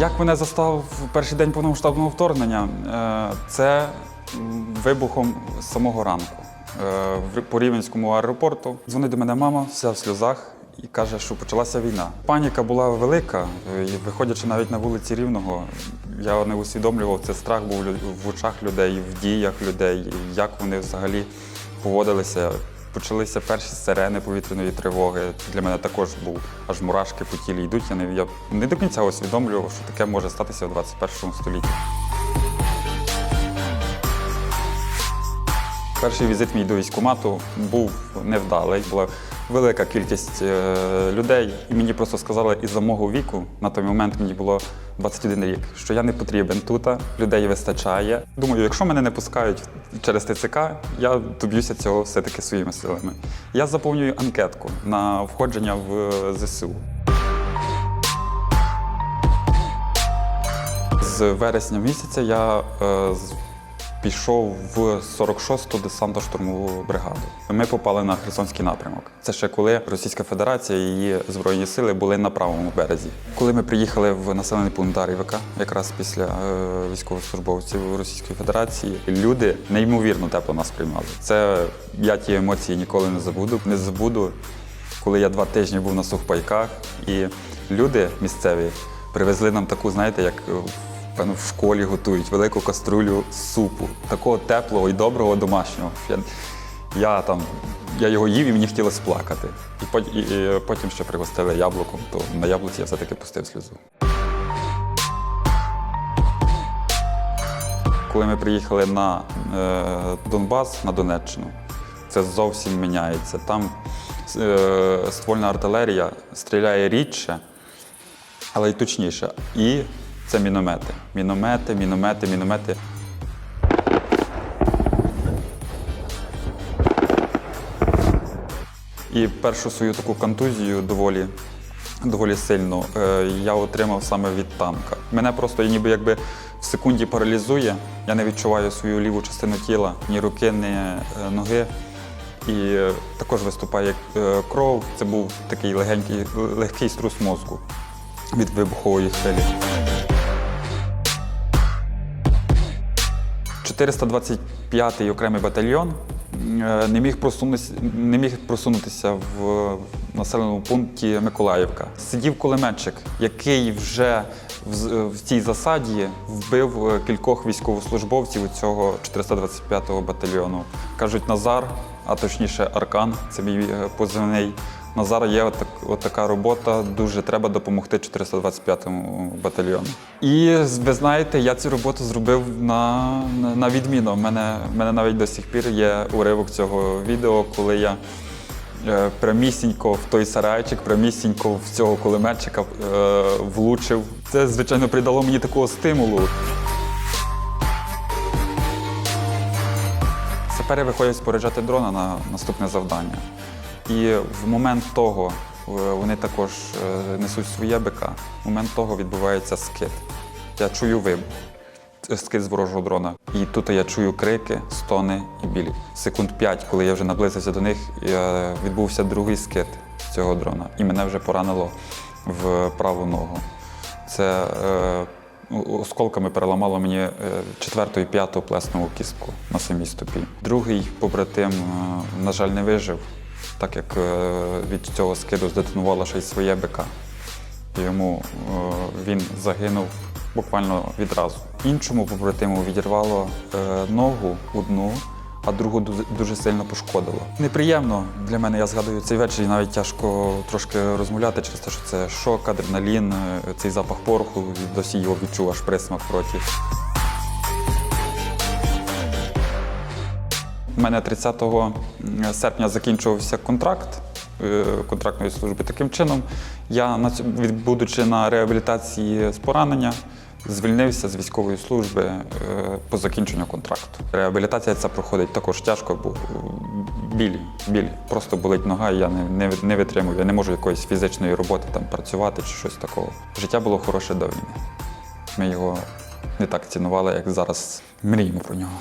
Як мене застав перший день повномасштабного вторгнення? Е, Це вибухом самого ранку. Е, По Рівненському аеропорту дзвонить до мене мама, вся в сльозах, і каже, що почалася війна. Паніка була велика, е, і виходячи навіть на вулиці Рівного, я не усвідомлював, це страх був в очах людей, в діях людей, як вони взагалі поводилися. Почалися перші сирени повітряної тривоги. Для мене також був аж мурашки по тілі йдуть. Я не, я не до кінця усвідомлював, що таке може статися в 21 столітті. Перший візит мій до військкомату був невдалий. Була велика кількість е, людей, і мені просто сказали із-за мого віку, на той момент мені було 21 рік, що я не потрібен тут, людей вистачає. Думаю, якщо мене не пускають через ТЦК, я доб'юся цього все-таки своїми силами. Я заповнюю анкетку на входження в е, ЗСУ. З вересня місяця я е, пішов в 46-ту десантно-штурмову бригаду. Ми попали на Херсонський напрямок. Це ще коли Російська Федерація і її збройні сили були на правому березі. Коли ми приїхали в населений пункт Дарівка, якраз після е, військовослужбовців Російської Федерації, люди неймовірно тепло нас приймали. Це я ті емоції ніколи не забуду. Не забуду, коли я два тижні був на сухпайках, і люди місцеві привезли нам таку, знаєте, як певно, в школі готують велику каструлю супу, такого теплого і доброго домашнього. Я, я там я його їв і мені хотілося плакати. І, і, і потім ще пригостили яблуком, то на яблуці я все-таки пустив сльозу. Коли ми приїхали на е, Донбас, на Донеччину, це зовсім міняється. Там е, ствольна артилерія стріляє рідше, але й точніше. І це міномети. Міномети, міномети, міномети. І першу свою таку контузію доволі, доволі сильну е, я отримав саме від танка. Мене просто ніби якби в секунді паралізує. Я не відчуваю свою ліву частину тіла, ні руки, ні е, ноги. І е, також виступає кров. Це був такий легенький, легкий струс мозку від вибухової хвилі. 425-й окремий батальйон е, не міг просунутися, не міг просунутися в населеному пункті Миколаївка. Сидів кулеметчик, який вже в, в цій засаді вбив е, кількох військовослужбовців цього 425-го батальйону. Кажуть, Назар, а точніше Аркан, це мій е, Назара є отак, отака робота, дуже треба допомогти 425-му батальйону. І ви знаєте, я цю роботу зробив на, на, на відміну. Мене, мене навіть до сих пір є уривок цього відео, коли я е, прямісінько в той сарайчик, прямісінько в цього кулеметчика е, влучив. Це, звичайно, придало мені такого стимулу. Сапери виходять споряджати дрона на наступне завдання. І в момент того е, вони також е, несуть своє БК. В момент того відбувається скид. Я чую вибух, Це скид з ворожого дрона. І тут я чую крики, стони і білі. Секунд п'ять, коли я вже наблизився до них, е, відбувся другий скид цього дрона. І мене вже поранило в праву ногу. Це е, осколками переламало мені е, четверту і п'яту плесневу кістку на самій стопі. Другий побратим, е, на жаль, не вижив, так як е, від цього скиду здетонувало ще й своє БК. Йому е, він загинув буквально відразу. Іншому побратиму відірвало е, ногу одну, а другу дуже- сильно пошкодило. Неприємно для мене, я згадую цей вечір, і навіть тяжко трошки розмовляти через те, що це шок, адреналін, цей запах пороху, досі його відчув аж присмак в У мене 30 серпня закінчувався контракт е, контрактної служби. Таким чином, я, будучи на реабілітації з поранення, звільнився з військової служби е, по закінченню контракту. Реабілітація ця проходить також тяжко, бо е, біль, біль. Просто болить нога, і я не, не, не витримую. Я не можу якоїсь фізичної роботи там працювати чи щось такого. Життя було хороше до війни. Ми його не так цінували, як зараз мріємо про нього.